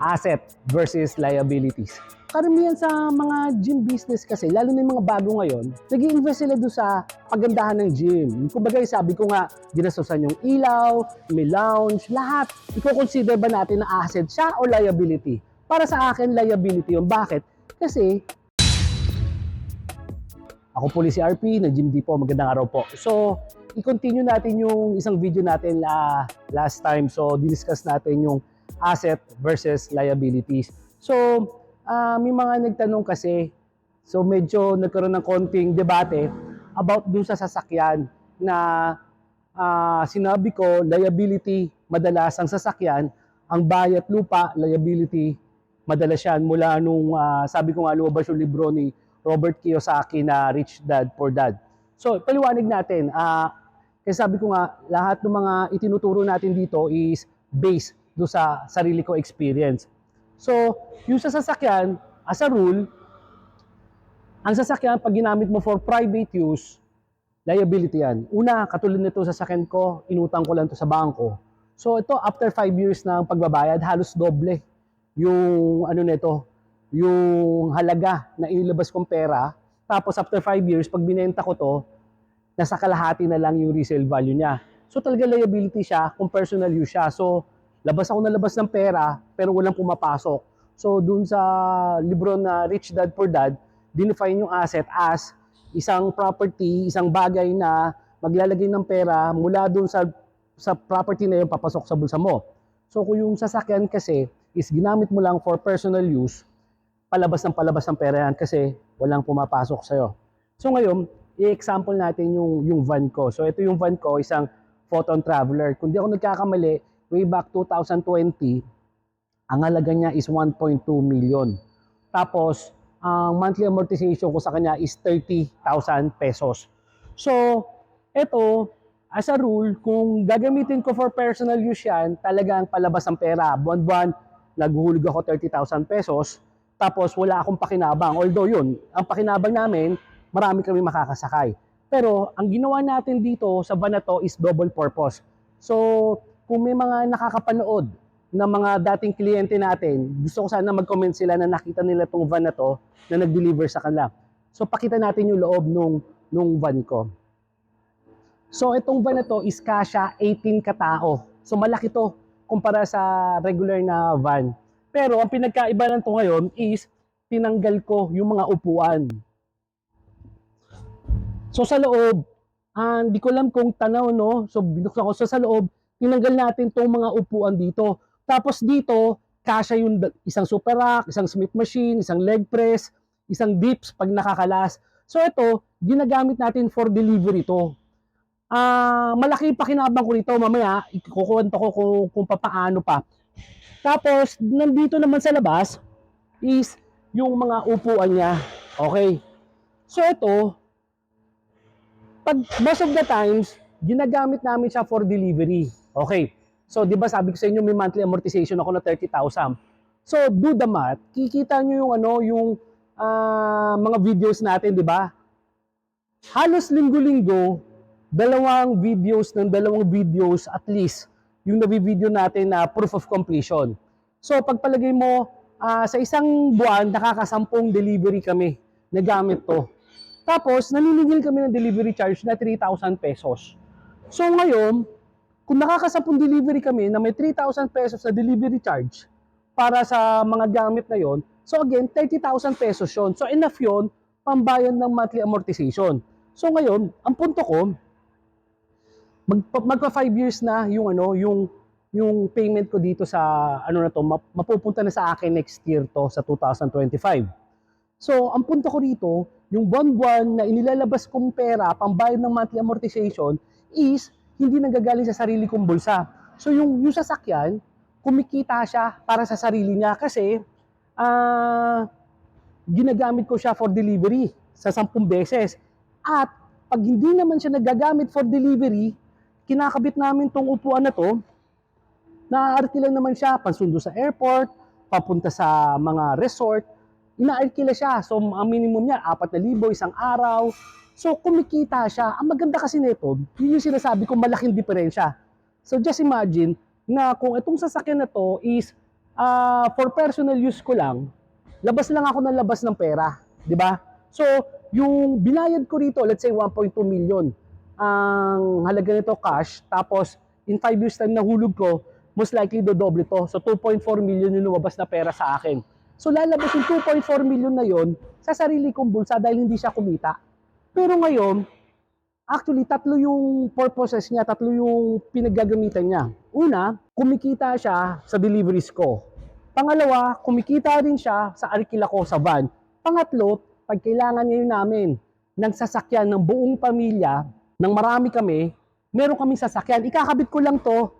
asset versus liabilities. Karamihan sa mga gym business kasi, lalo na yung mga bago ngayon, nag invest sila doon sa pagandahan ng gym. Kumbaga, sabi ko nga, ginastosan yung ilaw, may lounge, lahat. Iko-consider ba natin na asset siya o liability? Para sa akin, liability yun. Bakit? Kasi, ako po si RP, na Gym Depot. Magandang araw po. So, i-continue natin yung isang video natin la last time. So, discuss natin yung asset versus liabilities. So, ah, may mga nagtanong kasi, so medyo nagkaroon ng konting debate about dun sa sasakyan na ah, sinabi ko, liability, madalas ang sasakyan, ang bayat lupa, liability, madalas yan mula nung, ah, sabi ko nga, lumabas yung libro ni Robert Kiyosaki na Rich Dad Poor Dad. So, paliwanag natin. ah kasi sabi ko nga, lahat ng mga itinuturo natin dito is based do sa sarili ko experience. So, yung sa sasakyan, as a rule, ang sasakyan, pag ginamit mo for private use, liability yan. Una, katulad nito sa sasakyan ko, inutang ko lang to sa bangko. So, ito, after 5 years ng pagbabayad, halos doble yung ano nito, yung halaga na inilabas kong pera. Tapos after 5 years, pag binenta ko to, nasa kalahati na lang yung resale value niya. So talaga liability siya kung personal use siya. So labas ako na labas ng pera pero walang pumapasok. So dun sa libro na Rich Dad Poor Dad, dinefine yung asset as isang property, isang bagay na maglalagay ng pera mula dun sa sa property na yun papasok sa bulsa mo. So kung yung sasakyan kasi is ginamit mo lang for personal use, palabas ng palabas ng pera yan kasi walang pumapasok sa'yo. So ngayon, i-example natin yung, yung van ko. So ito yung van ko, isang Photon Traveler. Kung di ako nagkakamali, way back 2020, ang halaga niya is 1.2 million. Tapos, ang monthly amortization ko sa kanya is 30,000 pesos. So, ito, as a rule, kung gagamitin ko for personal use yan, talagang palabas ang pera. Buwan-buwan, naghuhulog ako 30,000 pesos, tapos wala akong pakinabang. Although yun, ang pakinabang namin, marami kami makakasakay. Pero ang ginawa natin dito sa van na to is double purpose. So, kung may mga nakakapanood na mga dating kliyente natin, gusto ko sana mag-comment sila na nakita nila tong van na to na nag-deliver sa kanila. So, pakita natin yung loob nung, nung van ko. So, itong van na to is kasha 18 katao. So, malaki to kumpara sa regular na van. Pero, ang pinagkaiba ng to ngayon is tinanggal ko yung mga upuan. So sa loob, ah, hindi ko alam kung tanaw, no? So binuksan ko. So sa loob, tinanggal natin tong mga upuan dito. Tapos dito, kasya yung isang super rack, isang smith machine, isang leg press, isang dips pag nakakalas. So ito, ginagamit natin for delivery to. Ah, malaki pa kinabang ko nito. Mamaya, ikukwento ko kung, kung papaano pa. Tapos, nandito naman sa labas is yung mga upuan niya. Okay. So ito, pag most of the times, ginagamit namin siya for delivery. Okay. So, di ba sabi ko sa inyo, may monthly amortization ako na 30,000. So, do the math. Kikita nyo yung ano, yung ah, mga videos natin, di ba? Halos linggo-linggo, dalawang videos ng dalawang videos at least yung nabi-video natin na proof of completion. So, pagpalagay mo, ah, sa isang buwan, nakakasampung delivery kami na gamit to. Tapos, naniningil kami ng delivery charge na 3,000 pesos. So ngayon, kung nakakasapong delivery kami na may 3,000 pesos na delivery charge para sa mga gamit na yon, so again, 30,000 pesos yon. So enough yon pambayad ng monthly amortization. So ngayon, ang punto ko, mag, magpa 5 years na yung ano, yung yung payment ko dito sa ano na to, map- mapupunta na sa akin next year to sa 2025. So, ang punto ko rito, yung buwan-buwan na inilalabas kong pera, pambayad ng monthly amortization, is hindi nanggagaling sa sarili kong bulsa. So, yung, yung sasakyan, kumikita siya para sa sarili niya kasi ah ginagamit ko siya for delivery sa 10 beses. At pag hindi naman siya nagagamit for delivery, kinakabit namin tong upuan na to, naaarkilan naman siya, pansundo sa airport, papunta sa mga resort, inaarkila siya. So, ang minimum niya, 4,000 isang araw. So, kumikita siya. Ang maganda kasi nito, yun yung sinasabi ko, malaking diferensya. So, just imagine na kung itong sasakyan na to is ah, for personal use ko lang, labas lang ako ng labas ng pera, 'di ba? So, yung binayad ko rito, let's say 1.2 million, ang halaga nito cash, tapos in 5 years time nahulog ko, most likely dodoble to. So 2.4 million yung lumabas na pera sa akin. So lalabas yung 2.4 million na yon sa sarili kong bulsa dahil hindi siya kumita. Pero ngayon, actually tatlo yung purposes niya, tatlo yung pinaggagamitan niya. Una, kumikita siya sa deliveries ko. Pangalawa, kumikita rin siya sa arkila ko sa van. Pangatlo, pag kailangan ngayon namin ng sasakyan ng buong pamilya, ng marami kami, meron kaming sasakyan. Ikakabit ko lang to,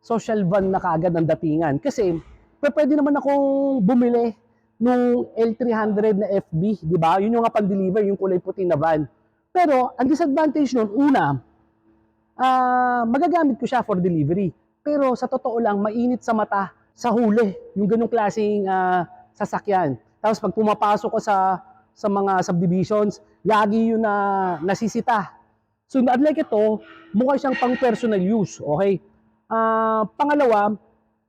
social van na kaagad ang datingan. Kasi, pwede naman akong bumili nung L300 na FB, di ba? Yun yung nga pan-deliver, yung kulay puti na van. Pero, ang disadvantage nun, una, ah magagamit ko siya for delivery. Pero sa totoo lang, mainit sa mata sa huli, yung ganong klaseng ah, sasakyan. Tapos pag pumapasok ko sa sa mga subdivisions, lagi yun na nasisita. So unlike ito, mukha siyang pang personal use, okay? Ah, pangalawa,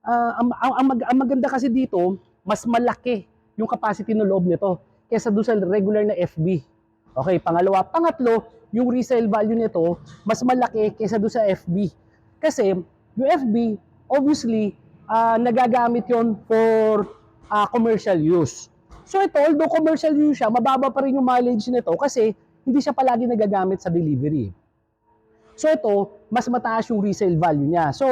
ah, ang, ang, ang, mag- ang maganda kasi dito, mas malaki yung capacity ng loob nito kaysa doon sa regular na FB. Okay, pangalawa. Pangatlo, yung resale value nito, mas malaki kaysa doon sa FB. Kasi, yung FB, obviously, ah, nagagamit yon for ah, commercial use. So ito, although commercial use siya, mababa pa rin yung mileage nito kasi hindi siya palagi nagagamit sa delivery. So ito, mas mataas yung resale value niya. So,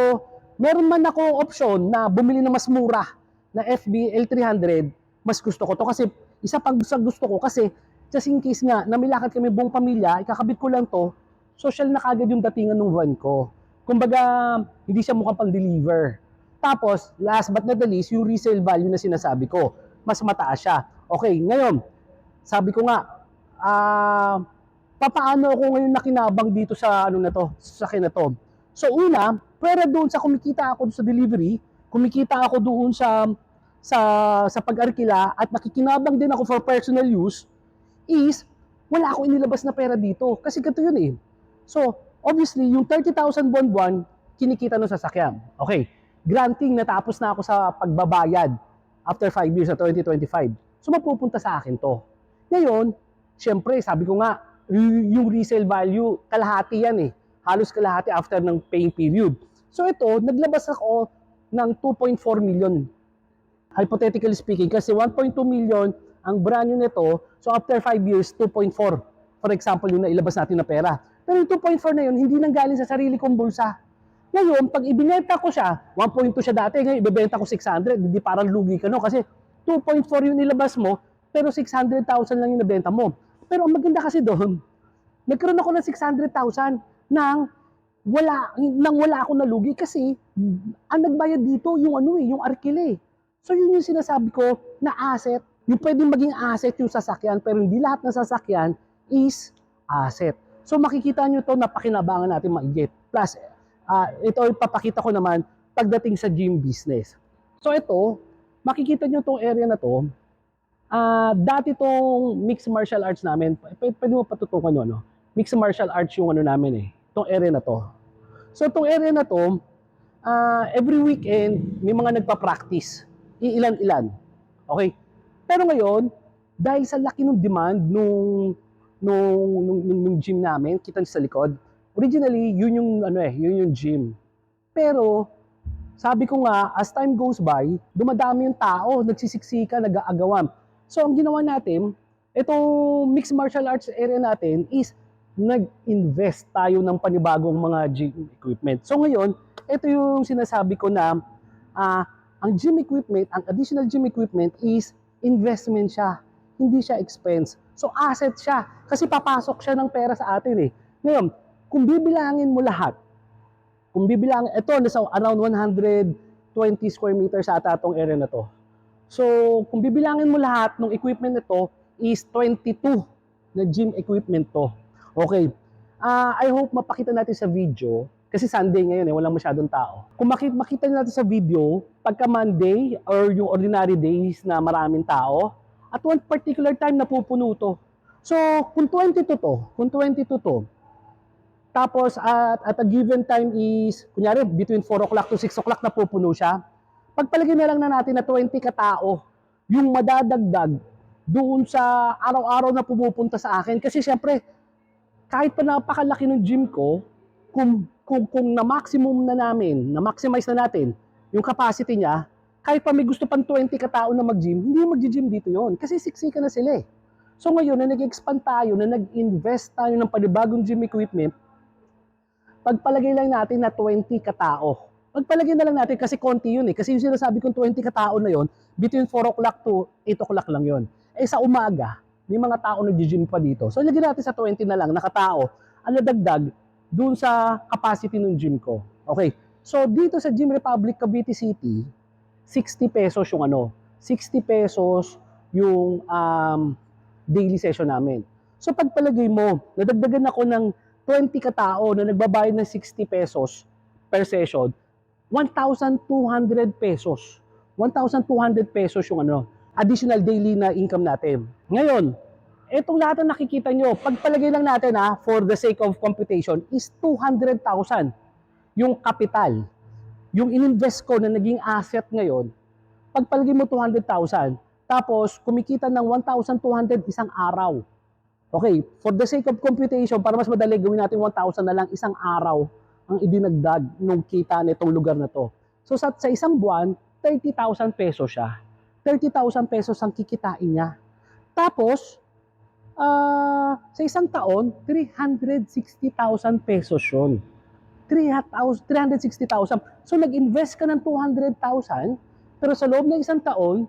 meron man ako option na bumili ng mas mura na FB L300, mas gusto ko to kasi isa pang sa gusto ko kasi just in case nga na may lakad kami buong pamilya, ikakabit ko lang to, social na kagad yung datingan ng van ko. Kumbaga, hindi siya mukhang pang-deliver. Tapos, last but not the least, yung resale value na sinasabi ko, mas mataas siya. Okay, ngayon, sabi ko nga, ah, papaano ako ngayon nakinabang dito sa ano na to, sa akin na to. So una, pwera doon sa kumikita ako sa delivery, kumikita ako doon sa sa sa pag-arkila at nakikinabang din ako for personal use is wala akong inilabas na pera dito kasi ganito yun eh. So, obviously, yung 30,000 buwan-buwan, kinikita ng sasakyan. Okay, granting natapos na ako sa pagbabayad after 5 years sa 2025. So, mapupunta sa akin to. Ngayon, syempre, sabi ko nga, yung resale value, kalahati yan eh. Halos kalahati after ng paying period. So ito, naglabas ako ng 2.4 million. Hypothetically speaking, kasi 1.2 million ang brand new nito, so after 5 years, 2.4. For example, yung nailabas natin na pera. Pero yung 2.4 na yun, hindi nang galing sa sarili kong bulsa. Ngayon, pag ibinenta ko siya, 1.2 siya dati, ngayon ibebenta ko 600, hindi parang lugi ka no? Kasi 2.4 yung nilabas mo, pero 600,000 lang yung nabenta mo. Pero ang maganda kasi doon, nagkaroon ako ng 600,000 nang wala nang wala ako nalugi kasi ang nagbayad dito yung ano eh, yung arkile. So yun yung sinasabi ko na asset, yung pwedeng maging asset yung sasakyan pero hindi lahat ng sasakyan is asset. So makikita nyo to napakinabangan natin maigit. Plus, ah, ito ipapakita ko naman pagdating sa gym business. So ito, makikita nyo tong area na to, Ah, dati tong mixed martial arts namin, pwede mo patutukan yun, no? Mixed martial arts yung ano namin eh, tong area na to. So tong area na to, ah, every weekend may mga nagpa-practice, iilan-ilan. Okay? Pero ngayon, dahil sa laki ng demand nung nung, nung, nung, nung gym namin, kita sa likod, originally, yun yung ano eh, yun yung gym. Pero sabi ko nga, as time goes by, dumadami yung tao, nagsisiksika, nag-aagawan. So, ang ginawa natin, itong mixed martial arts area natin is nag-invest tayo ng panibagong mga gym equipment. So, ngayon, ito yung sinasabi ko na ah, ang gym equipment, ang additional gym equipment is investment siya. Hindi siya expense. So, asset siya. Kasi papasok siya ng pera sa atin eh. Ngayon, kung bibilangin mo lahat, kung bibilang, ito, nasa around 120 square meters ata itong area na to. So, kung bibilangin mo lahat ng equipment nito is 22 na gym equipment to. Okay. Ah, I hope mapakita natin sa video kasi Sunday ngayon eh, walang masyadong tao. Kung makita, makita natin sa video, pagka Monday or yung ordinary days na maraming tao, at one particular time napupuno to. So, kung 22 to, kung 22 to, tapos at, at a given time is, kunyari, between 4 o'clock to 6 o'clock na pupuno siya. pagpalagay na lang na natin na 20 katao yung madadagdag doon sa araw-araw na pumupunta sa akin. Kasi syempre, kahit pa napakalaki ng gym ko, kung, kung, kung na-maximum na namin, na-maximize na natin yung capacity niya, kahit pa may gusto pang 20 katao na mag-gym, hindi mag-gym dito yon Kasi siksika na sila eh. So ngayon, na nag-expand tayo, na nag-invest tayo ng panibagong gym equipment, pagpalagay lang natin na 20 katao. Pagpalagay na lang natin kasi konti yun eh. Kasi yung sinasabi kong 20 katao na yon between 4 o'clock to 8 o'clock lang yon Eh sa umaga, may mga tao nag-gym pa dito. So lagyan natin sa 20 na lang, nakatao, ang nadagdag dun sa capacity ng gym ko. Okay. So dito sa Gym Republic Cavite City, 60 pesos yung ano, 60 pesos yung um, daily session namin. So pagpalagay mo, nadagdagan ako ng 20 katao na nagbabayad ng 60 pesos per session, 1,200 pesos. 1,200 pesos yung ano, additional daily na income natin. Ngayon, etong lahat na nakikita nyo, pagpalagay lang natin ha, for the sake of computation, is 200,000 yung capital. Yung ininvest ko na naging asset ngayon, pagpalagay mo 200,000, tapos kumikita ng 1,200 isang araw. Okay, for the sake of computation, para mas madali, gawin natin 1,000 na lang isang araw ang idinagdag nung kita nitong lugar na to. So sa, sa isang buwan, 30,000 pesos siya. 30,000 pesos ang kikitain niya. Tapos, ah, sa isang taon, 360,000 pesos yun. 300,000 360,000. So nag-invest ka ng 200,000, pero sa loob ng isang taon,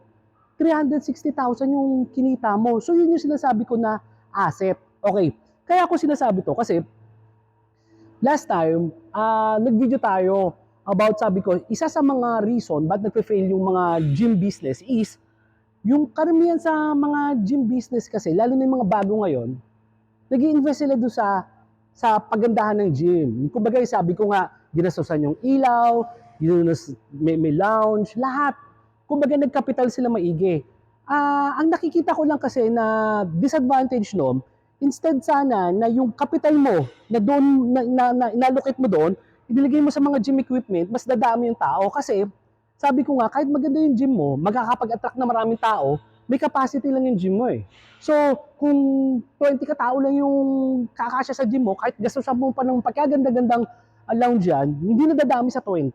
360,000 yung kinita mo. So yun yung sinasabi ko na asset. Okay. Kaya ako sinasabi to kasi last time, ah nag-video tayo about sabi ko, isa sa mga reason ba't nagpe-fail yung mga gym business is yung karamihan sa mga gym business kasi, lalo na yung mga bago ngayon, nag invest sila doon sa sa pagandahan ng gym. Kumbaga, sabi ko nga, ginastosan yung ilaw, ginas, may, may lounge, lahat. Kumbaga, nagkapital sila maigi. Ah, ang nakikita ko lang kasi na disadvantage noon, instead sana na yung capital mo na doon na, na, na inallocate mo doon, inilagay mo sa mga gym equipment, mas dadami yung tao kasi sabi ko nga kahit maganda yung gym mo, magkakapag-attract na maraming tao, may capacity lang yung gym mo eh. So, kung 20 ka tao lang yung kakasya sa gym mo, kahit gastusan mo pa ng pagkaganda-gandang uh, lounge yan, hindi na dadami sa 20.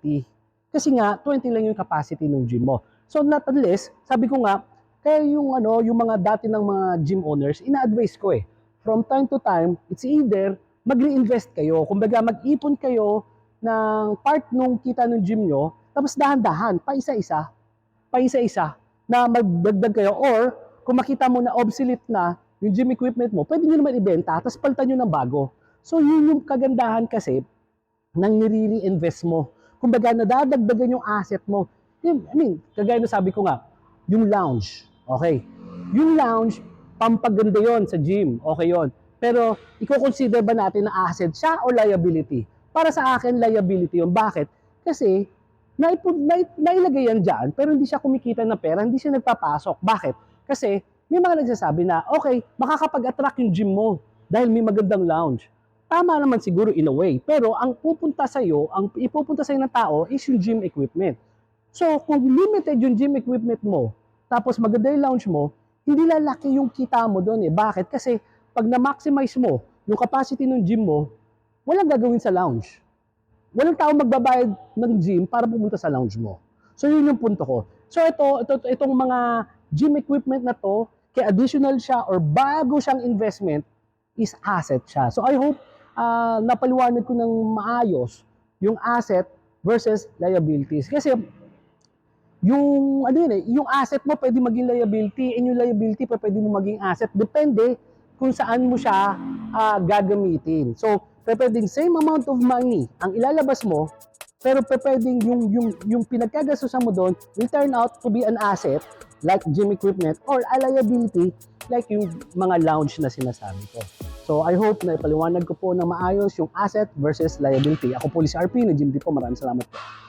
Kasi nga, 20 lang yung capacity ng gym mo. So, not unless, sabi ko nga, kaya yung ano, yung mga dati ng mga gym owners, ina-advise ko eh. From time to time, it's either mag-reinvest kayo. Kumbaga, mag-ipon kayo ng part nung kita ng gym nyo, tapos dahan-dahan, pa isa-isa, pa isa-isa, na magdagdag kayo. Or, kung makita mo na obsolete na yung gym equipment mo, pwede nyo naman ibenta, tapos palitan nyo ng bago. So, yun yung kagandahan kasi ng nire-reinvest mo. Kumbaga, nadadagdagan yung asset mo. I mean, kagaya na sabi ko nga, yung lounge. Okay. Yung lounge, pampaganda yon sa gym. Okay yon. Pero, i-consider ba natin na asset siya o liability? Para sa akin, liability yun. Bakit? Kasi, naipun, na, nailagay yan dyan, pero hindi siya kumikita ng pera, hindi siya nagpapasok. Bakit? Kasi, may mga nagsasabi na, okay, makakapag-attract yung gym mo dahil may magandang lounge. Tama naman siguro in a way, pero ang pupunta sa iyo, ang ipupunta sa ng tao is yung gym equipment. So, kung limited yung gym equipment mo, tapos maganda yung lounge mo, hindi lalaki yung kita mo doon eh. Bakit? Kasi pag na-maximize mo yung capacity ng gym mo, walang gagawin sa lounge. Walang tao magbabayad ng gym para pumunta sa lounge mo. So, yun yung punto ko. So, ito, ito itong mga gym equipment na to, kaya additional siya or bago siyang investment, is asset siya. So, I hope uh, napaliwanag ko ng maayos yung asset versus liabilities. Kasi yung ano yun eh, yung asset mo pwede maging liability and yung liability pa pwede mo maging asset. Depende kung saan mo siya uh, gagamitin. So, pwedeng same amount of money ang ilalabas mo, pero pwedeng yung, yung, yung pinagkagastusan mo doon will turn out to be an asset like gym equipment or a liability like yung mga lounge na sinasabi ko. So I hope na ipaliwanag ko po na maayos yung asset versus liability. Ako po si RP na Jim Tipo. Maraming salamat po.